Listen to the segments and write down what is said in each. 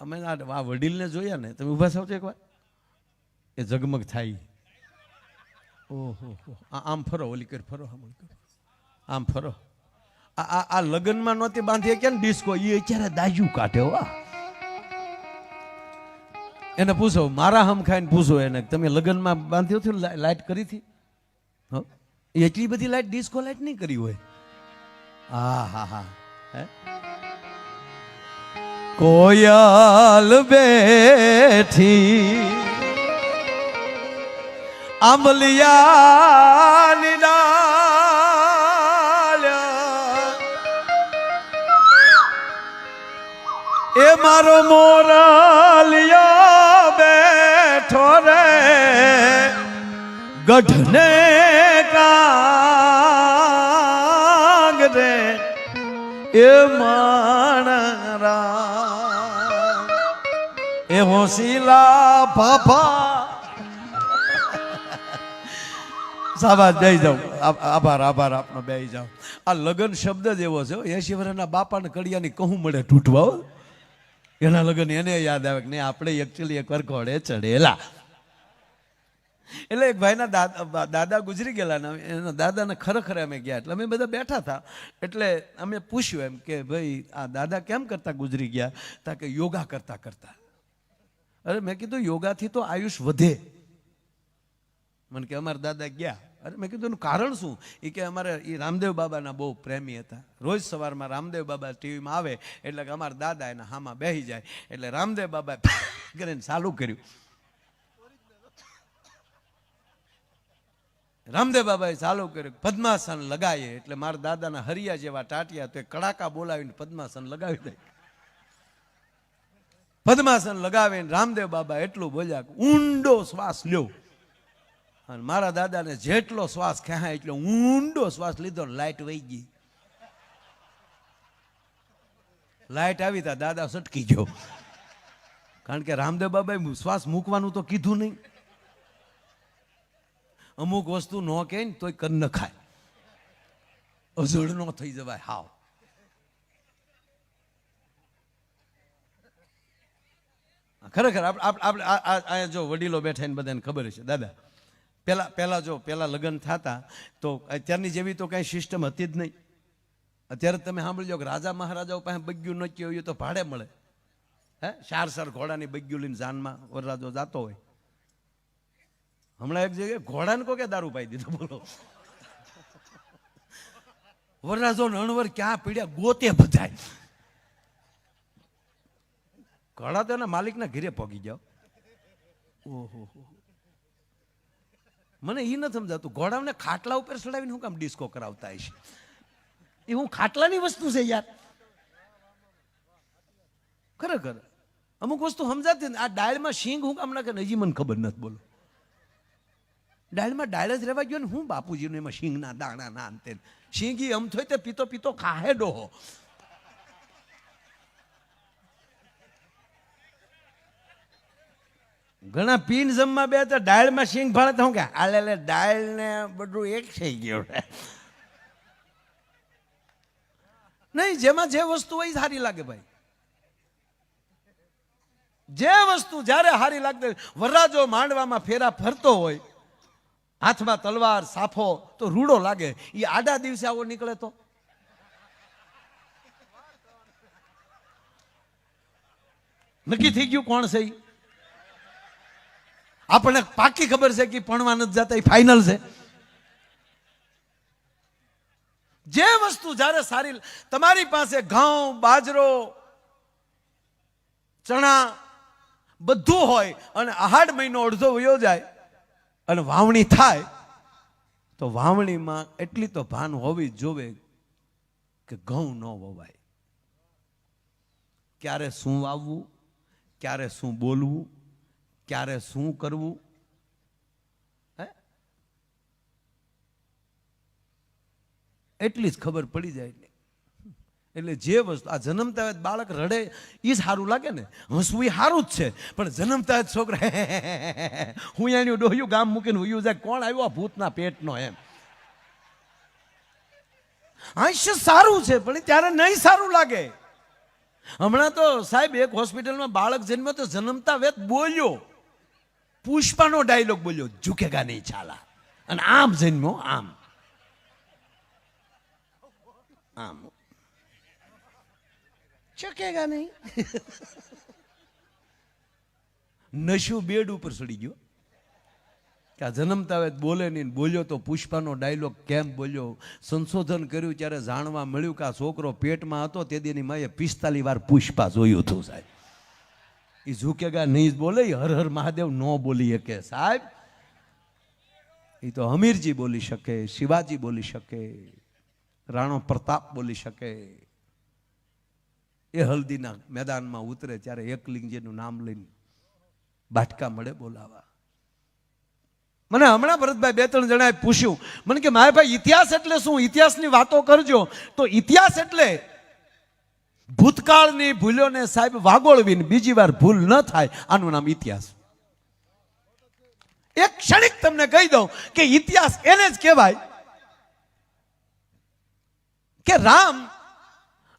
અમે આ વડીલને જોયા ને તમે ઊભા છો એકવાર. એ ઝગમગ થાય. ઓહો હો. આ આમ ફરો ઓલી કર ફરો આમ. આમ ફરો. આ આ આ લગ્નમાં નહોતી બાંધી કે ડિસ્કો? એ અત્યારે દાજુ કાઢે વા એને પૂછો મારા હમ ખાઈને પૂછો એને તમે લગ્નમાં બાંધ્યો થયું લાઈટ કરી હતી? હો? એટલી બધી લાઈટ ડિસ્કો લાઈટ નહીં કરી હોય? હા હા હા. હે? કોયલ બેઠી આંબલિયા એ મારો મોરલિયો બેઠો રે ગઢને કાંગ રે એ માણરા એ ભાભા સાબાદ બે જાઓ આભાર આભાર, આપનો બે જાઉં. આ લગન શબ્દ જ એવો છે એસી વર્ષના બાપાને કડિયાની કહું મળે તૂટવા એના લગન એને યાદ આવે કે નહીં, આપણે એકચ્યુઅલી એકવાર ઘોડે ચડેલા. એટલે એક ભાઈના દાદા દાદા ગુજરી ગયેલા ને એના દાદાને ખરેખર અમે ગયા. એટલે અમે બધા બેઠા હતા. એટલે અમે પૂછ્યું એમ કે, ભાઈ, આ દાદા કેમ કરતા ગુજરી ગયા? તા કે, યોગા કરતા કરતા. અરે મેં કીધું યોગાથી તો આયુષ વધે. મને કે અમારા દાદા ગયા. અરે મેં કીધું એનું કારણ શું? એ કે અમારે એ રામદેવ બાબાના બહુ પ્રેમી હતા. રોજ સવારમાં રામદેવ બાબા ટીવીમાં આવે એટલે કે અમારા દાદા એના હામાં બેસી જાય. એટલે રામદેવ બાબાએ કરીને ચાલુ કર્યું. રામદેવ બાબાએ ચાલુ કર્યું પદ્માસન લગાવીએ એટલે મારા દાદાના હરિયા જેવા ટાટિયા તો એ કડાકા બોલાવીને પદ્માસન લગાવી દે. પદ્માસન લગાવીને રામદેવ બાબા એટલું બોલ્યા ઊંડો શ્વાસ લ્યો. અને મારા દાદાને જેટલો શ્વાસ ખેંચાય એટલો ઊંડો શ્વાસ લીધો ને લાઈટ વહી ગઈ. લાઈટ આવી તા દાદા સટકી ગયો. કારણ કે રામદેવ બાબાએ શ્વાસ મૂકવાનું તો કીધું નહીં. અમુક વસ્તુ ન કહે તોય કર ન ખાય. અઝડ ન થઈ જવાય, હાવ. ખરેખર આપણે આ જો વડીલો બેઠા ને બધાને ખબર છે દાદા પહેલા પહેલાં જો પહેલાં લગ્ન થતા, તો અત્યારની જેવી તો કાંઈ સિસ્ટમ હતી જ નહીં. અત્યારે તમે સાંભળજો કે રાજા મહારાજાઓ પાસે બગ્યું નક્કી હોય તો ભાડે મળે. હે? ચાર સાર ઘોડાની બગ્યું લઈને જાનમાં વરરાજો જાતો હોય. હમણાં એક જગ્યાએ ઘોડાને કોકે દારૂ પાઈ દીધો, બોલો. વરરાજો નણવર ક્યાં પીડ્યા? ગોતે બધાય. ઘોડા તો એના માલિકના ઘરે પગી જાઓ. ઓહો. મને એ નથી સમજાતું. ઘોડાને ખાટલા ઉપર ચડાવીને હું કામ ડિસ્કો કરાવતા હશે? એ હું ખાટલાની વસ્તુ છે યાર. ખરેખર. અમુક વસ્તુ સમજાતી આ ડાયલમાં શીંગ હું કામ ને હજી મને ખબર નથી બોલો. ડાયલમાં ડાયલ જ રહેવા ગયો ને, હું બાપુજીનું એમાં શીંગના દાણા ના અંતે. શીંગી આમ થોય તે પીતો પીતો ખાહે ડોહો. ઘણા પીન જમવા બે તો ડાયલમાં સિંગ ફાળે તો કે આલે લે ડાયલ ને બધું એક થઈ ગયું નહીં, જેમાં જે વસ્તુ હોય સારી લાગે ભાઈ. જે વસ્તુ જ્યારે સારી લાગતી વરરાજો માંડવામાં ફેરા ફરતો હોય, હાથમાં તલવાર, સાફો, તો રૂડો લાગે. એ આડા દિવસે આવો નીકળે તો. નક્કી થઈ ગયું કોણ છે? આપણને પાકી ખબર છે કે ભણવા નથી જતા, એ ફાઇનલ છે. જે વસ્તુ જ્યારે સારી, તમારી પાસે ઘઉં, બાજરો, ચણા બધું હોય અને આહાડ મહિનો અડધો વયો જાય અને વાવણી થાય, તો વાવણીમાં એટલી તો ભાન હોવી જોવે કે ઘઉં ન વવાય. ક્યારે શું વાવવું, ક્યારે શું બોલવું ક્યારે શું કરવું? એટલી જ ખબર પડી જાય એટલે એટલે જે વસ્તુ, આ જન્મતા હોય બાળક રડે એ સારું લાગે ને. હસવું એ સારું જ છે, પણ જન્મતા છોકરા, હું એની ડોહ્યું ગામ મૂકીને હુયું જાય, કોણ આવ્યો આ ભૂતના પેટનો એમ? આયુષ્ય સારું છે, પણ ત્યારે નહીં સારું લાગે. હમણાં તો સાહેબ એક હોસ્પિટલમાં બાળક જન્મ તો જન્મતા વેત બોલ્યો. પુષ્પાનો ડાયલોગ બોલ્યો, ઝુકેગા નહીં છાલા અને આમ જન્મો આમ. આમ. ચકેગા નહીં. નશો બેડ ઉપર સડી ગયો. કે આ જન્મતા વેત બોલે નહીં બોલ્યો તો પુષ્પાનો ડાયલોગ કેમ બોલ્યો? સંશોધન કર્યું ત્યારે જાણવા મળ્યું કે આ છોકરો પેટમાં હતો, તે દીની માએ પિસ્તાલી વાર પુષ્પા જોયું હતું સાહેબ. એ ઝૂકેગા નહીં બોલે હર હર મહાદેવ ન બોલી શકે. સાહેબ એ તો હમીરજી બોલી શકે, શિવાજી બોલી શકે, રાણો પ્રતાપ બોલી શકે. એ હલ્દીના મેદાનમાં ઉતરે ત્યારે એકલિંગજીનું નામ લઈને બાટકા મળે બોલાવા. મને હમણાં ભરતભાઈ બે ત્રણ જણાએ પૂછ્યું, મને કે, મારે ભાઈ, ઇતિહાસ એટલે શું? ઇતિહાસની વાતો કરજો. તો ઇતિહાસ એટલે ભૂતકાળની ભૂલોને સાહેબ વાગોળવીને બીજી વાર ભૂલ ન થાય, આનું નામ ઇતિહાસ. એક ક્ષણિક તમને કહી દઉં કે ઇતિહાસ એને જ કહેવાય કે રામ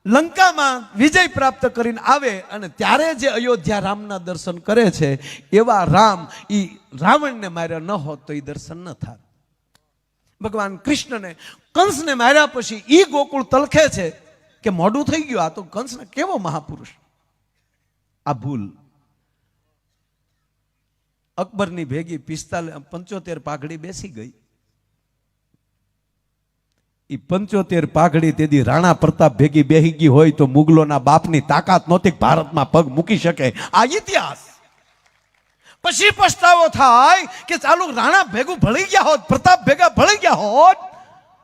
લંકામાં વિજય પ્રાપ્ત કરીને આવે અને ત્યારે જે અયોધ્યા રામના દર્શન કરે છે, એવા રામ એ રાવણને માર્યા ન હોત તો એ દર્શન ન થાય ભગવાન કૃષ્ણને કંસને માર્યા પછી ઈ ગોકુળ તલખે છે. કે મોડું થઈ ગયું, આ તો કંસને કેવો મહાપુરુષ. આ ભૂલ. અકબરની ભેગી પિસ્તાલીસ, પંચોતેર પાઘડી બેસી ગઈ. એ પંચોતેર પાઘડી તેથી રાણા પ્રતાપ ભેગી બેહી ગઈ હોય તો મુગલોના બાપની તાકાત નહોતી ભારતમાં પગ મૂકી શકે. આ ઇતિહાસ. પછી પછતાવો થાય કે ચાલુ રાણા ભેગું ભળી ગયા હોત, પ્રતાપ ભેગા ભળી ગયા હોત,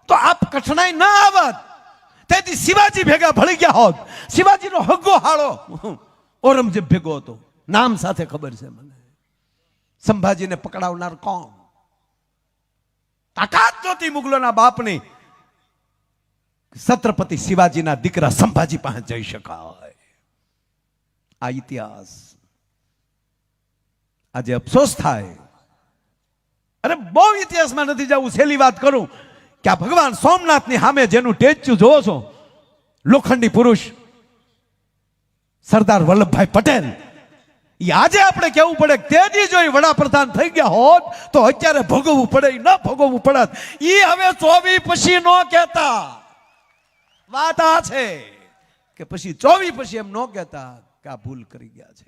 તો આપ કઠણાઈ ના આવત. તેથી શિવાજી ભેગા ભળી ગયા હોત. શિવાજીનો હગ્ગો હાળો. ઔરંગઝેબ ભેગો હતો. નામ સાથે ખબર છે મને. સંભાજીને પકડાવનાર કોણ? તાકાત નહોતી મુગલોના બાપની છત્રપતિ શિવાજીના દીકરા સંભાજી પાસે જઈ શકાય. આ ઇતિહાસ આજે અફસોસ થાય. અરે બહુ ઇતિહાસમાં નથી જવું, છેલ્લી વાત કરું. કે આ ભગવાન સોમનાથની સામે જેનું ટેચ્યુ જોવો છો? લોખંડી પુરુષ, સરદાર વલ્લભભાઈ પટેલ. એ આજે આપણે કેવું પડે કે તેજી જો વડાપ્રધાન થઈ ગયા હોત, તો અત્યારે ભોગવવું પડે ન ભોગવવું પડત. એ હવે ચોવી પછી ન કહેતા. વાત આ છે કે પછી ચોવી પછી એમ ન કહેતા કે આ ભૂલ કરી ગયા છે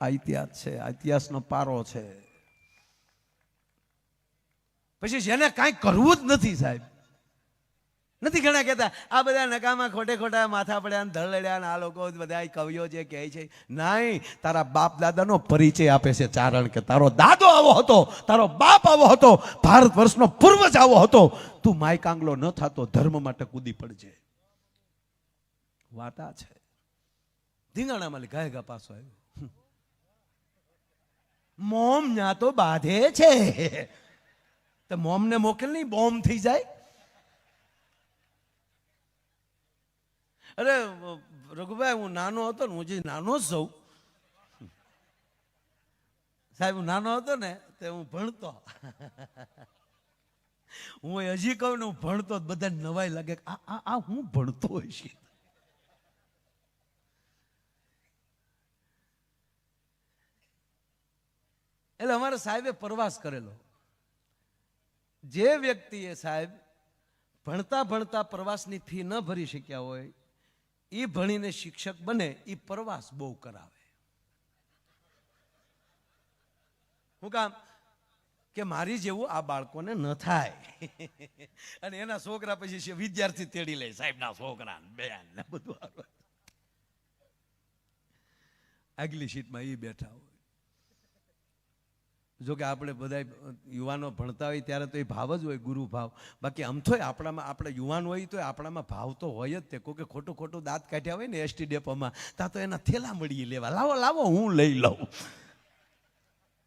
આ ઇતિહાસ છે, આ ઇતિહાસનો પારો છે. પછી જેને કાંઈ કરવું જ નથી સાહેબ. નથી ઘણા કહેતા, આ બધા નકામાં ખોટે ખોટા માથા પડ્યા ને ધડલડ્યા ને આ લોકો બધા કવિઓ જે કહે છે. નહીં, તારા બાપ દાદાનો પરિચય આપે છે ચારણ કે તારો દાદો આવો હતો, તારો બાપ આવો હતો, ભારત વર્ષનો પૂર્વજ આવો હતો. તું માય કાંગલો ન થતો, ધર્મ માટે કૂદી પડજે. વાત છે. ધીંગાણામાં ગાય ગા પાછો આવ્યો. મોમ ન્યા તો બાંધે છે. તો મોમને મોકલ નહીં, બોમ્બ થઈ જાય. અરે, રઘુભાઈ, હું નાનો હતો ને, હું જે નાનો જ સૌ સાહેબ, હું નાનો હતો ને, તે હું ભણતો. હું હજી કહું ને, હું ભણતો જ બધાને નવાઈ લાગે આ આ હું ભણતો હોઈશ એટલે અમારા સાહેબે પ્રવાસ કરેલો. જે વ્યક્તિએ સાહેબ ભણતા ભણતા પ્રવાસની ફી ન ભરી શક્યા હોય એ ભણીને શિક્ષક બને એ પ્રવાસ બહુ કરાવે. હું કામ કે મારી જેવું આ બાળકોને ન થાય. અને એના છોકરા પછી છે વિદ્યાર્થી તેડી લે, સાહેબના છોકરા બેન બધું આગલી સીટમાં એ બેઠા હોય. જો કે આપણે બધા યુવાનો ભણતા હોય ત્યારે તો એ ભાવ જ હોય ગુરુ ભાવ. બાકી આમ તો આપણામાં, આપણે યુવાન હોય તો આપણામાં ભાવ તો હોય જ તે. કોઈ કે ખોટું ખોટું દાંત કાઢ્યા હોય ને એસટી ડેપોમાં ત્યાં તો એના થેલા મળી લેવા. લાવો લાવો, હું લઈ લઉં.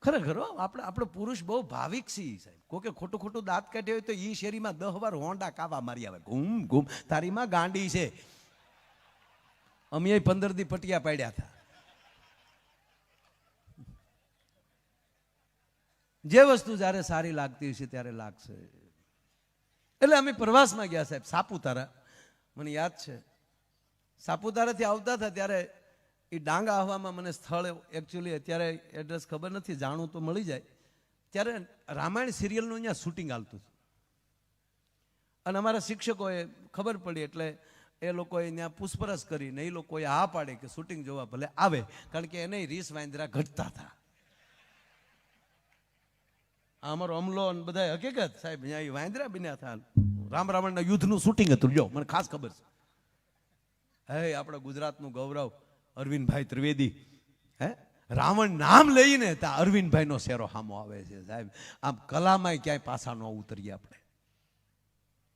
ખરેખર આપણે, આપણો પુરુષ બહુ ભાવિક છીએ સાહેબ. કોકે ખોટું ખોટું દાંત કાઢ્યા હોય તો એ શેરીમાં દહ વાર હોંડા કાવા મારી આવે. ઘૂમ ઘૂમ. તારીમાં ગાંડી છે. અમે પંદર દી પટિયા પાડ્યા હતા. જે વસ્તુ જ્યારે સારી લાગતી હશે ત્યારે લાગશે. એટલે અમે પ્રવાસમાં ગયા સાહેબ, સાપુતારા. મને યાદ છે. સાપુતારાથી આવતા હતા ત્યારે એ ડાંગા આવવામાં મને સ્થળ એકચ્યુઅલી અત્યારે એડ્રેસ ખબર નથી, જાણું તો મળી જાય. ત્યારે રામાયણ સિરિયલનું અહીંયા શૂટિંગ હાલતું હતું. અને અમારા શિક્ષકોએ ખબર પડી એટલે એ લોકોએ ત્યાં પૂછપરછ કરીને એ લોકોએ હા પાડે કે શૂટિંગ જોવા ભલે આવે, કારણ કે એને રીસ વાંદરા ઘટતા હતા. આ અમારો અમલો અને બધા હકીકત. સાહેબ, અહીંયા વાંદરા બન્યા હતા રામ રાવણના યુદ્ધનું શૂટિંગ હતું. જો મને ખાસ ખબર છે. હે, આપણા ગુજરાતનું ગૌરવ, અરવિંદભાઈ ત્રિવેદી. હે, રાવણ નામ લઈને ત્યાં અરવિંદભાઈનો શેરો સામો આવે છે, સાહેબ. આમ કલામાંય ક્યાંય પાછા ન ઉતરીએ આપણે.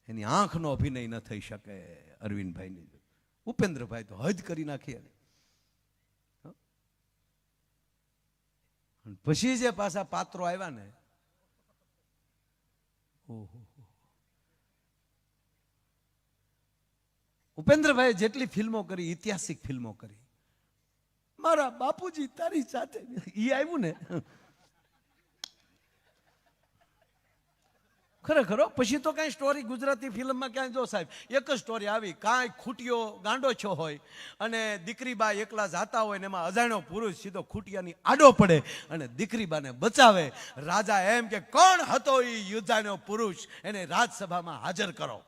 એની આંખનો અભિનય ન થઈ શકે અરવિંદભાઈની. ઉપેન્દ્રભાઈ તો હજ કરી નાખી એને. અને પછી જે પાછા પાત્રો આવ્યા ને ઉપેન્દ્રભાઈ જેટલી ફિલ્મો કરી ઐતિહાસિક ફિલ્મો કરી મારા બાપુજી તારી સાથે ઈ આવ્યું ને. ખરેખર પછી તો કાંઈ સ્ટોરી ગુજરાતી ફિલ્મમાં ક્યાંય જો સાહેબ, એક જ સ્ટોરી આવી. કાંઈ ખૂટીઓ ગાંડો છો હોય અને દીકરી બા એકલા જાતા હોય ને એમાં અજાણ્યો પુરુષ સીધો ખૂટિયાની આડો પડે અને દીકરી બાને બચાવે. રાજા એમ કે, કોણ હતો એ યુદ્ધાનો પુરુષ? એને રાજસભામાં હાજર કરો.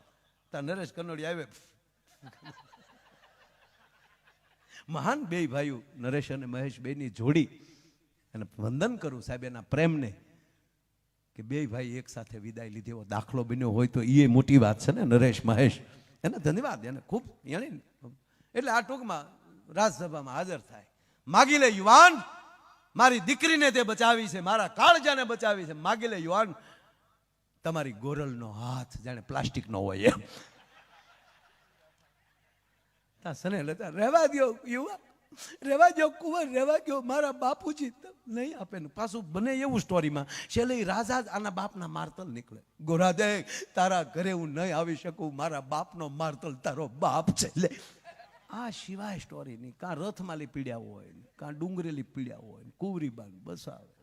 તા નરેશ કનોડી આવે મહાન બે ભાઈઓ, નરેશ અને મહેશ બેની જોડી. અને વંદન કરું સાહેબ એના પ્રેમને. કે બે ભાઈ એક સાથે વિદાય લીધી, એવો દાખલો બન્યો હોય તો એ મોટી વાત છે ને, નરેશ, મહેશ. એને ધન્યવાદ, એને ખૂબ એણે એટલે આ ટૂંકમાં રાજસભામાં હાજર થાય. માગી લે યુવાન, મારી દીકરીને તે બચાવી છે, મારા કાળજાને બચાવી છે. માગી લે યુવાન, તમારી ગોરલનો હાથ જાણે પ્લાસ્ટિકનો હોય એમ. સને લેતા રહેવા દો યુવા. રહેવા દ્યો કુંવર, રહેવા ગયો મારા બાપુજી નહીં આપે ને. પાછું બને એવું સ્ટોરીમાં છેલ્લે રાજા જ આના બાપના મારતલ નીકળે. ગોરાદે તારા ઘરે હું નહીં આવી શકું, મારા બાપનો મારતલ તારો બાપ છે. લે. આ સિવાય સ્ટોરીની કાં રથમાલી પીડ્યા હોય કાં ડુંગરેલી પીડ્યા હોય ને, કુંવરી બાગ બસ આવે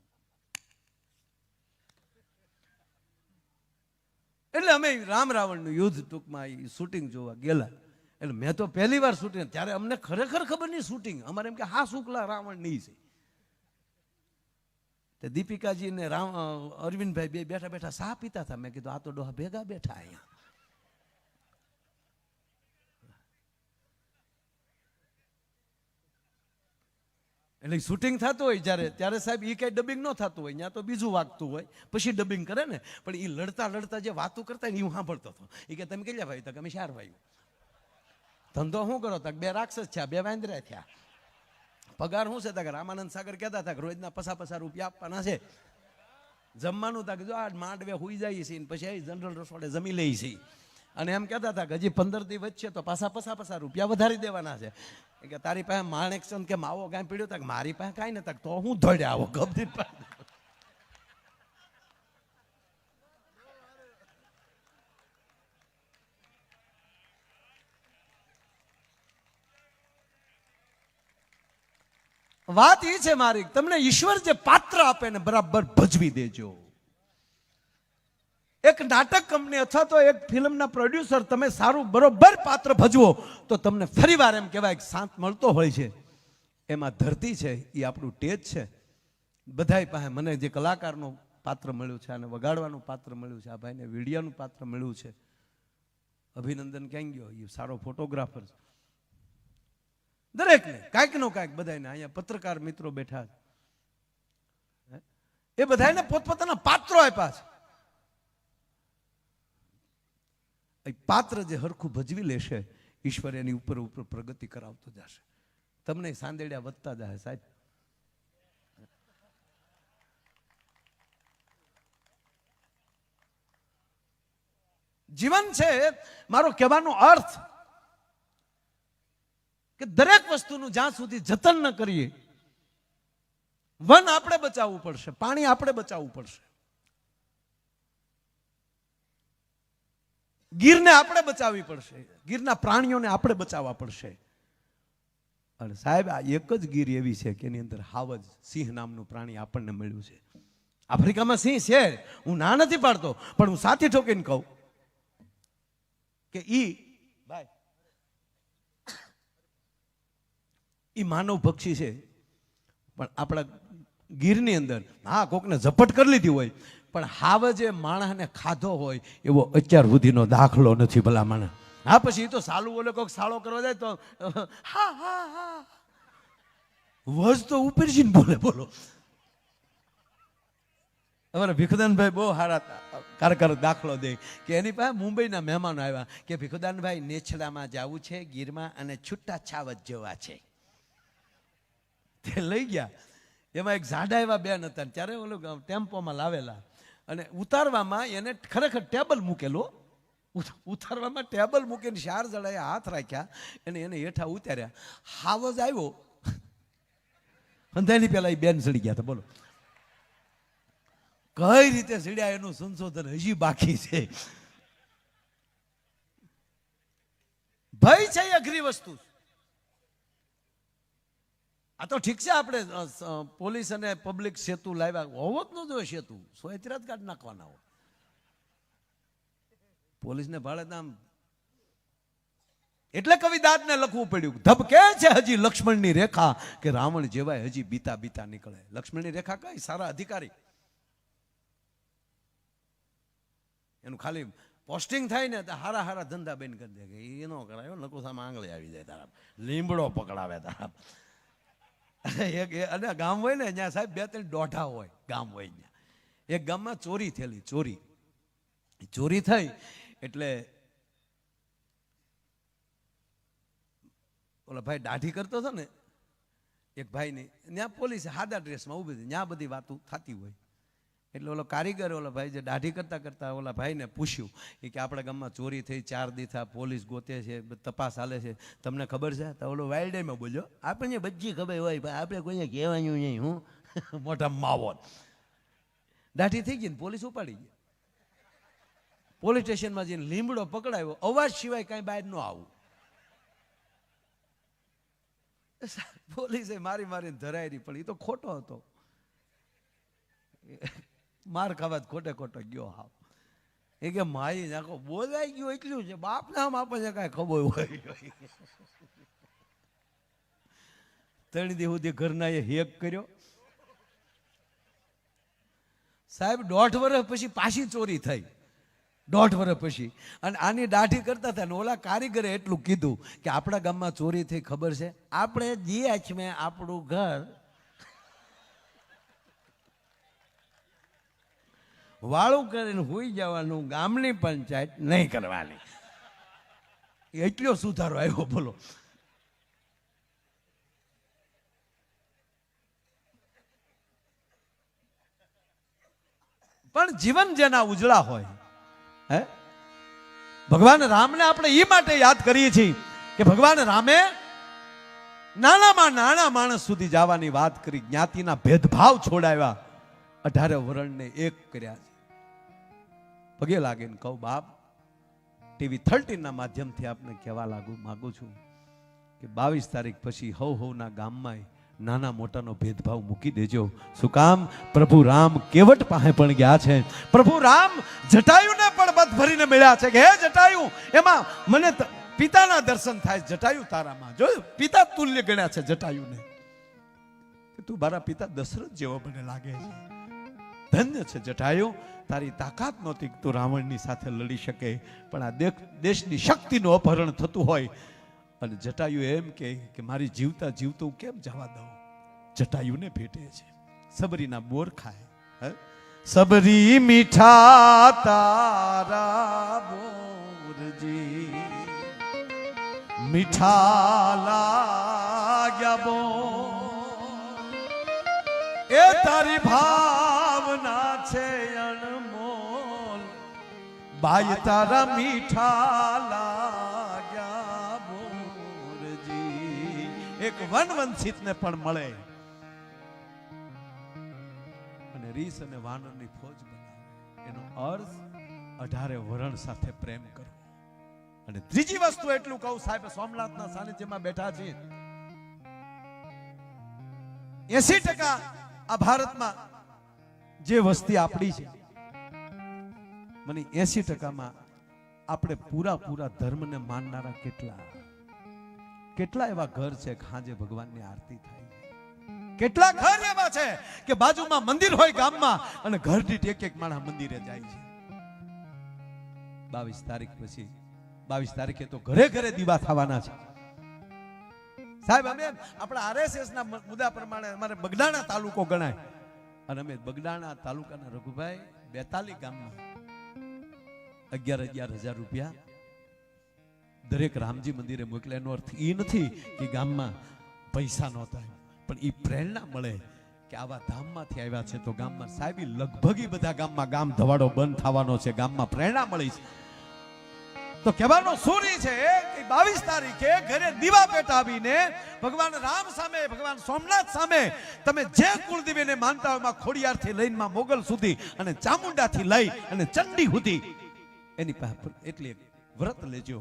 એટલે અમે રામ રાવણનું યુદ્ધ ટૂંકમાં એ શૂટિંગ જોવા ગયેલા. એટલે મેં તો પહેલી વાર શૂટિંગ ત્યારે અમને ખરેખર ખબર નહીં શૂટિંગ. અમારે એમ કે હા, શુક્લા રાવણ નહીં છે. તે દીપિકાજી ને રામ અરવિંદભાઈ બે બેઠા બેઠા સા પીતા હતા? મેં કીધું, આ તો ડોહા ભેગા બેઠા અહીંયા. એટલે શૂટિંગ થતું હોય જ્યારે, ત્યારે સાહેબ એ કઈ ડબિંગ ન થતું હોય. ત્યાં તો બીજું વાગતું હોય. પછી ડબિંગ કરે ને. પણ એ લડતા લડતા જે વાતો કરતા ને એ હું સાંભળતો હતો. એ કે, તમે કેટલા ભાઈ તો કે અમે ચાર ભાઈઓ ધંધો શું કરો તક બે રાક્ષસ થયા, બે વાંદરા થયા. પગાર શું છે તક રામાનંદ સાગર કહેતા હતા રોજના પસા પસા રૂપિયા આપવાના છે. જમવાનું તક જો આ માંડવે હુઈ જાય છે પછી આવી જનરલ રસોડે જમી લઈ છે. અને એમ કહેતા હતા કે હજી પંદર દી વચ્ચે તો પાછા પસા પસા રૂપિયા વધારી દેવાના છે. કે તારી પાસે માણેક ચંદ કે માવો કાંઈ પીડ્યો તક મારી પાસે કાંઈ ન તો હું ધોડે આવો ગમતી પાસે. વાત એ છે મારી, તમને ઈશ્વર જે પાત્ર આપે ને બરાબર ભજવી દેજો. એક નાટક કંપની અથવા તો એક ફિલ્મના પ્રોડ્યુસર તમે સારું બરોબર પાત્ર ભજવો, તો તમને ફરીવાર એમ કહેવાય કે શાંત મળતો હોય છે. એમાં ધરતી છે, એ આપણું ટેજ છે. બધાય પાસે મને જે કલાકારનું પાત્ર મળ્યું છે અને વગાડવાનું પાત્ર મળ્યું છે, આ ભાઈને વિડિયાનું પાત્ર મળ્યું છે. અભિનંદન ક્યાં ગયો? એ સારો ફોટોગ્રાફર છે. દરેકને, કાંઈક નો કાંઈક બધાને અહીંયા પત્રકાર મિત્રો બેઠા છે. એ બધાને પોતપોતાના પાત્રો આપ્યા છે. પાત્ર જે હરખું ભજવી લેશે, ઈશ્વર એની ઉપર ઉપર પ્રગતિ કરાવતો જશે. તમને સાંદેડિયા વધતા જાય સાહેબ. જીવન છે, મારો કહેવાનો અર્થ કે દરેક વસ્તુનું જ્યાં સુધી જતન ન કરીએ, વન આપણે બચાવવું પડશે, પાણી આપણે બચાવવું પડશે. ગીરને આપણે બચાવવી પડશે, ગીરના પ્રાણીઓને આપણે બચાવવા પડશે. અને સાહેબ, આ એક જ ગીર એવી છે કે એની અંદર હાવજ સિંહ નામનું પ્રાણી આપણને મળ્યું છે. આફ્રિકામાં સિંહ છે, હું ના નથી પાડતો, પણ હું સાથી ઠોકીને કહું કે ઈ ભાઈ એ માનવ પક્ષી છે. પણ આપણા ગીરની અંદર હા કોકને ઝપટ કરી લીધી હોય, પણ હાવ જે માણસને ખાધો હોય, એવો અત્યાર સુધીનો દાખલો નથી ભલા મને હા, પછી તો સાલું ઓલે કોઈક સાળો કરવા જાય તો, હા હા હા. વજ તો ઉપર જઈને બોલે, બોલો. અમારા ભીખુદાનભાઈ બહુ સારા કારકર દાખલો દે કે એની પાસે મુંબઈના મહેમાનો આવ્યા કે ભીખુદાનભાઈ નેછડામાં જવું છે, ગીરમાં અને છૂટા છાવત જવા છે. તે લઈ ગયા. એમાં એક ઝાડા એવા બેન હતા ત્યારે ઓલું ટેમ્પોમાં લાવેલા. અને ઉતારવામાં એને ખરેખર ટેબલ મૂકેલો. ઉતારવામાં ટેબલ મૂકીને ચાર જણાએ હાથ રાખ્યા અને એને હેઠા ઉતાર્યા. હાવજ આવ્યો. અંધાની પહેલાં એ બેન ચડી ગયા હતા. બોલો. કઈ રીતે ચડ્યા એનું સંશોધન હજી બાકી છે? ભય છે અઘરી વસ્તુ. આ તો ઠીક છે આપણે સ- પોલીસ અને પબ્લિક સેતુ લાવ્યા. હોવો જ ન જોઈએ સેતુ. સોયત્રાત કાઢ નાખવાના હોય. પોલીસને ભાડે નામ એટલે કવિદાદને લખવું પડ્યું. ધબકે છે હજી લક્ષ્મણની રેખા કે રાવણ જેવાય હજી બીતા બીતા નીકળે. લક્ષ્મણની રેખા કઈ? સારા અધિકારી. એનું ખાલી પોસ્ટિંગ થાય ને તો હારા હારા ધંધા બેન કરી દે કે એ ન કરાયો નકુસામાં આંગળી આવી જાય તારા. લીમડો પકડાવે તારા. એક અને ગામ હોય ને, ત્યાં સાહેબ બે ત્રણ દોઢા હોય, ગામ હોય ત્યાં. એક ગામમાં ચોરી થયેલી, ચોરી. ચોરી થઈ, એટલે ઓલા ભાઈ દાઢી કરતો હતો ને, એક ભાઈની, ત્યાં પોલીસ હાદા ડ્રેસમાં ઊભી હતી ત્યાં બધી વાતો થતી હોય. એટલે ઓલો કારીગર ઓલા ભાઈ જે દાઢી કરતા કરતા ઓલા ભાઈને પૂછ્યું, એ કે આપણા ગામમાં ચોરી થઈ, ચાર દીથા પોલીસ ગોતે છે, તપાસ હાલે છે, તમને ખબર છે? તો ઓલો વાઇલ્ડમાં બોલ્યો, આપણને બધી ખબર હોય, પણ આપણે કોઈને કહેવાનું નહીં, હું મોટા માવો દાઢી થઈ ગઈ ને, પોલીસ ઉપાડી ગઈ. પોલીસ સ્ટેશનમાં જઈને લીમડો પકડાયો, અવાજ સિવાય કાંઈ બહાર ન આવું. પોલીસે મારી મારીને ધરાયેલી પણ એ તો ખોટો હતો. માર ખાવા જ ખોટે ખોટો ગયો હાવ. એ કે મારી નાખો, બોલાઈ ગયું એટલું છે, બાપ નામ આપણને કાંઈ ખબર હોય. ત્રણ દી સુધી ઘરના એ હેક કર્યો. સાહેબ, દોઢ વર્ષ પછી પાછી ચોરી થઈ. દોઢ વર્ષ પછી. અને આની દાઢી કરતા હતા ને ઓલા કારીગરે એટલું કીધું કે આપણા ગામમાં ચોરી થઈ, ખબર છે? આપણે જીએચ મેં આપણું ઘર વાળું કરીને હોઈ જવાનું ગામની પંચાયત નહીં કરવાની. એટલો સુધારો આવ્યો, બોલો. પણ જીવન જેના ઉજળા હોય, હે? ભગવાન રામને આપણે એ માટે યાદ કરીએ છીએ કે ભગવાન રામે નાનામાં નાના માણસ સુધી જવાની વાત કરી, જ્ઞાતિના ભેદભાવ છોડાવ્યા. અઢારે વરણને એક કર્યા છે. પગે લાગીને કહું, બાપ, ટીવી થર્ટીનના માધ્યમથી આપને કહેવા લાગુ માગું છું કે બાવીસ તારીખ પછી હવ હવના ગામમાં નાના મોટાનો ભેદભાવ મૂકી દેજો. શું કામ? પ્રભુ રામ કેવટ પાસે પણ ગયા છે. પ્રભુ રામ, જટાયુને પણ બધ ભરીને મળ્યા છે કે, હે જટાયુ, એમાં મને પિતાના દર્શન થાય, જટાયુ તારામાં. જો પિતા તુલ્ય ગણ્યા છે જટાયુને. તું મારા પિતા દશરથ જેવો મને લાગે છે. ધન્ય છે. જટાયુ, તારી તાકાત નહોતી તું રાવણની સાથે લડી શકે, પણ આ દેશની શક્તિનું અપહરણ થતું હોય. અને જટાયુ એમ કે મારી જીવતા જીવતું કેમ જવા દઉં? જટાયુને ભેટે છે. સબરીના બોર ખાય. સબરી મીઠા તારા બોરજી મીઠા લાગ્યા બો એ તારી છે અણમોલ ભાઈ તારા મીઠા લાગ્યા મોરજી. એક વનવંશિતને પણ મળે. અને રીસ અને વાનરની ફોજ બનાવે. એનો અર્થ અઢારે વરણ સાથે પ્રેમ કરો અને ત્રીજી વસ્તુ એટલું કહું સાહેબ, સોમનાથના સાનિધ્યમાં બેઠા છીએ એસી ટકા આ ભારતમાં જે વસ્તી આપણી છે, મને એસી ટકામાં આપણે પૂરા પૂરા ધર્મને માનનારા કેટલા? કેટલા એવા ઘર છે ખાંજે ભગવાનની આરતી થાય કેટલા ઘર એવા છે કે બાજુમાં મંદિર હોય ગામમાં અને ઘર દીઠ એક એક માણસ મંદિરે જાય છે? બાવીસ તારીખ પછી, બાવીસ તારીખે તો ઘરે ઘરે દીવા થવાના છે. સાહેબ, અમે આપણા આરએસએસ ના મુદ્દા પ્રમાણે અમારે બગડાણા તાલુકો ગણાય. અને અમે બગડાણા તાલુકાના રઘુભાઈ બેતાલી ગામમાં અગિયાર અગિયાર હજાર રૂપિયા દરેક રામજી મંદિરે મોકલ્યા. એનો અર્થ એ નથી કે ગામમાં પૈસા નહોતા પણ એ પ્રેરણા મળે કે આવા ધામમાંથી આવ્યા છે તો ગામમાં સાહેબ લગભગ બધા ગામમાં ગામ ધવાડો બંધ થવાનો છે, ગામમાં પ્રેરણા મળી છે. તો કહેવાનો સુરી છે કે બાવીસ તારીખે ઘરે દીવા પેટાવીને ભગવાન રામ સામે, ભગવાન સોમનાથ સામે તમે જે કુળદેવીને માનતા હોય ખોડિયારથી લઈને મોગલ સુધી અને ચામુંડાથી લઈ અને ચંડી સુધી, એની પાસે એટલી વ્રત લેજો.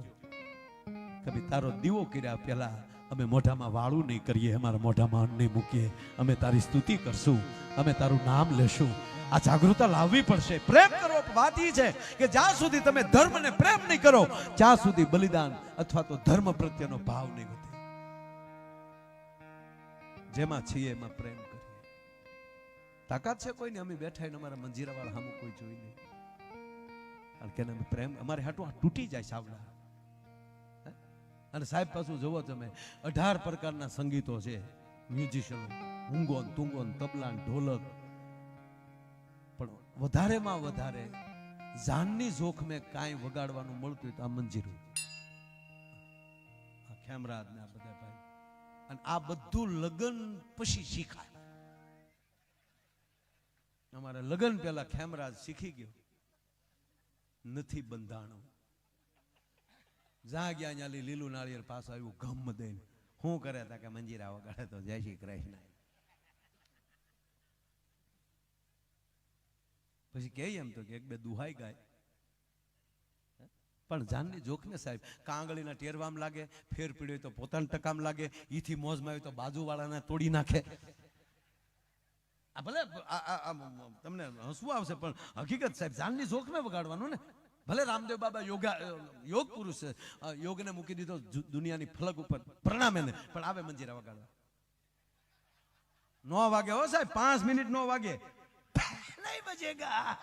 કભી તારો દીવો કર્યા પહેલા અમે મોઢામાં વાળું નહીં કરીએ, અમારા મોઢામાં અન્ન નહીં મૂકીએ. અમે તારી સ્તુતિ કરશું, અમે તારું નામ લેશું. આ જાગૃતતા લાવવી પડશે. પ્રેમ કરો વાત છે કે જ્યાં સુધી તમે ધર્મને પ્રેમ નહીં કરો ત્યાં સુધી બલિદાન અથવા તો ધર્મ પ્રત્યેનો ભાવ નહીં વધે. જેમાં છીએ એમાં પ્રેમ કરીએ. તાકાત છે કોઈને? અમે બેઠા અમારા મંજીરાવાળા સામે કોઈ જોઈ નહીં. કારણ કે અમે પ્રેમ અમારે હાટું તૂટી જાય સાવલા? અને સાહેબ પાછું જોવો તમે, અઢાર પ્રકારના સંગીતો છે. મ્યુઝિશિયનો ઊંગોન તુંગોન તબલાન, ઢોલક. પણ વધારેમાં વધારે જાનની જોખમે કાંઈ વગાડવાનું મળતું તો આ મંજીરું ખેમરાજ ને આ બધા ભાઈ. અને આ બધું લગન પછી શીખાય. અમારા લગન પહેલા ખેમરાજ શીખી ગયો. નથી બંધાણું. જ્યાં ગયા ન્યાલી લીલું નાળિયેર પાછું આવ્યું ગમ દઈને. શું કરે તા કે મંજીરા વગાડે તો જય શ્રી કૃષ્ણ. પછી કે એમ તો કે એક બે દુહાઈ ગાય. પણ જાનની જોખમે સાહેબ, કાંગળીના ટેરવામ લાગે, ફેર પીડ્યો તો પોતાને ટકામ લાગે, ઈથી મોજમાં હોય તો બાજુવાળાને તોડી નાખે. આ ભલે તમને હસવું આવશે, પણ હકીકત સાહેબ, જાનની જોખમે વગાડવાનું ને. ભલે રામદેવ બાબા યોગા યોગ પુરુષ યોગને મૂકી દીધો દુનિયાની ફલક ઉપર પ્રણામે ને પણ આવે મંજીરા વગાડવા. નો વાગે હો સાહેબ, પાંચ મિનિટ નો વાગે. નહીં બજેગા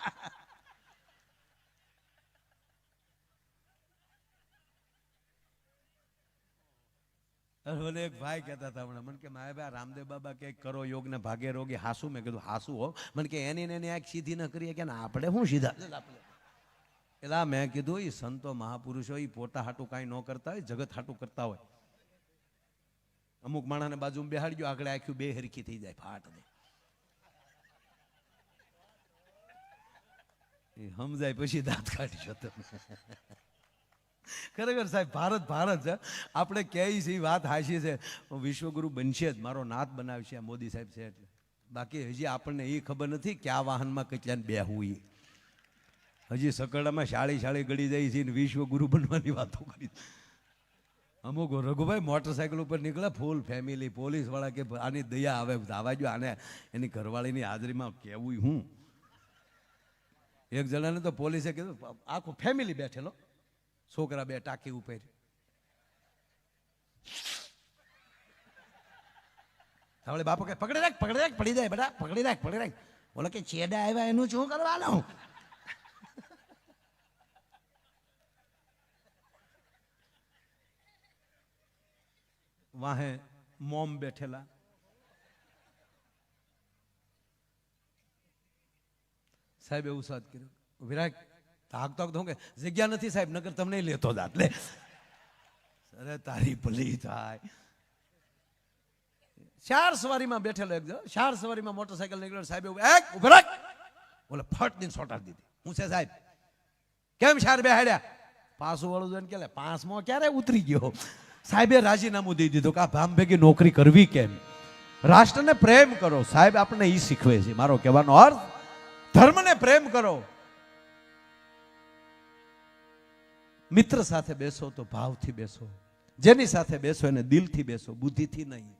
મને એક ભાઈ કહેતા હતા હમણાં, મને કે મારે ભાઈ રામદેવ બાબા કે કરો યોગ ને ભાગે રોગી, હાસુ. મેં કીધું, હાસુ હો. મને કે એની ને એની સીધી ન કરીએ કે આપણે શું સીધા? એલા મેં કીધું એ સંતો મહાપુરુષો એ પોતા હાટું કાંઈ ન કરતા હોય, જગત હાટું કરતા હોય. અમુક માણસને બાજુમાં બેહાડજો, આગળ આખ્યું બે હરખી થઈ જાય, ફાટ દે. એ સમજાય પછી દાંત કાઢશો તમે. ખરેખર સાહેબ, ભારત ભારત છે. આપણે છે એ વાત હાશી છે, વિશ્વગુરુ બનશે જ, મારો નાથ બનાવશે મોદી સાહેબ છે એટલે. બાકી હજી આપણને એ ખબર નથી કે આ વાહનમાં કેટલાને બેહવું ઈ. હજી સકડામાં શાળી શાળી ગળી જાય છે વિશ્વ વિશ્વગુરુ બનવાની વાતો કરી. અમુક રઘુભાઈ મોટરસાયકલ ઉપર નીકળ્યા, ફૂલ ફેમિલી પોલીસવાળા કે આની દયા આવે, આવા જો આને એની ઘરવાળીની હાજરીમાં કેવું હું? એક જણાને તો પોલીસે કીધું આખું ફેમિલી બેઠેલો. છોકરા બે ટાંકી ઉપર. હવે બાપુ કે, પકડી રાખ પકડી રાખ, પડી જાય, બેટા, પકડી રાખ પકડી રાખ. બોલો કે, છેડા આવ્યા, એનું શું કરવાનું? વાહે મોમ બેઠેલા સાહેબ એવું સાદ કર્યું વિરાટ તાક તાક તો કે જગ્યા નથી સાહેબ નગર તમને લેતો જાત લે અરે તારી ભલી થાય ચાર સવારીમાં બેઠેલો એક જણો, ચાર સવારીમાં મોટરસાયકલ નીકળ્યો સાહેબ એવું એક ઊભા રાખ બોલે ફટ દિન સોટાડી દીધી હું છે સાહેબ કેમ ચાર બેહાડ્યા પાછું વાળું જોઈને કે લે, પાંચમો ક્યારે ઉતરી ગયો સાહેબે રાજીનામું દઈ દીધું કે આ ભામ ભેગી નોકરી કરવી કેમ? રાષ્ટ્રને પ્રેમ કરો. સાહેબ આપણને ઈ શીખવે છે. મારો કહેવાનો અર્થ, ધર્મને પ્રેમ કરો. મિત્ર સાથે બેસો તો ભાવથી બેસો. જેની સાથે બેસો એને દિલથી બેસો, બુદ્ધિથી નહીં.